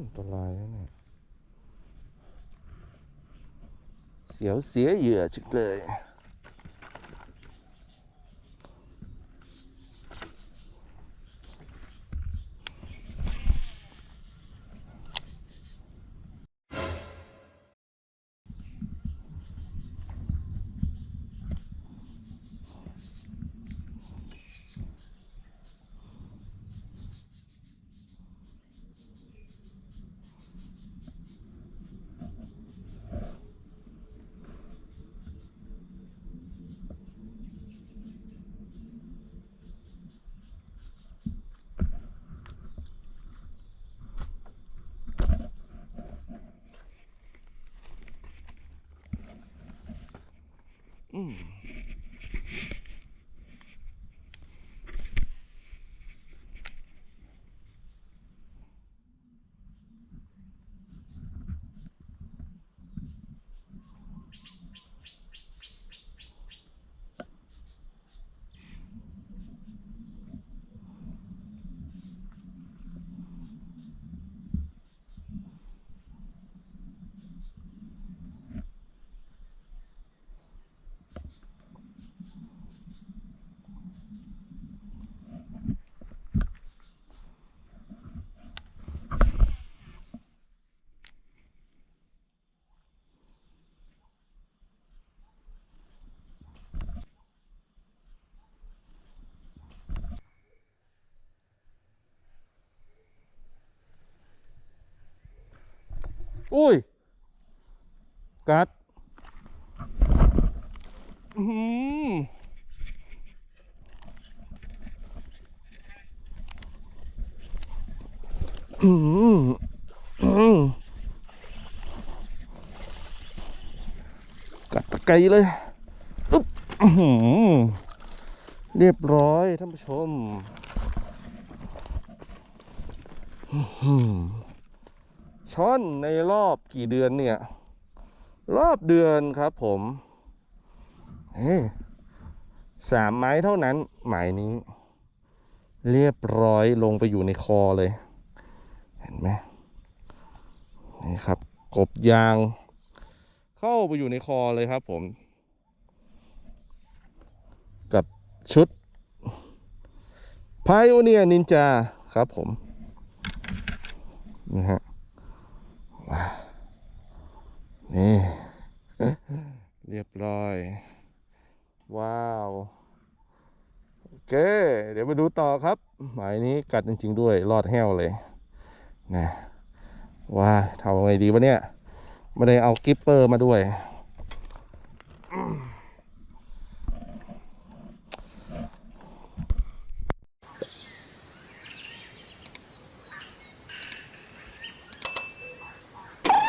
อันตรายนะเนี่ย เสียวเสียเหยื่อชิกเลย อื อุ้ย กัดอือหืออืมอืมกัดตะไกเลยอึ๊บอื้อหือเรียบร้อยท่านผู้ชม อือหือ ช่อนในรอบกี่เดือนเนี่ย รอบเดือนครับผมสามไม้เท่านั้นหมายนี้ เรียบร้อยลงไปอยู่ในคอเลย เห็นไหมนี่ครับ กบยาง เข้าไปอยู่ในคอเลยครับผม กับชุด Pioneer Ninja ครับผมนี่ฮะ นี่ เรียบร้อย ว้าว โอเค เดี๋ยวไปดูต่อครับ หมายนี้กัดจริง ๆ ด้วย รอดแห้วเลยนะว้าทำไงดีวะเนี่ย ไม่ได้เอากิปเปอร์มาด้วย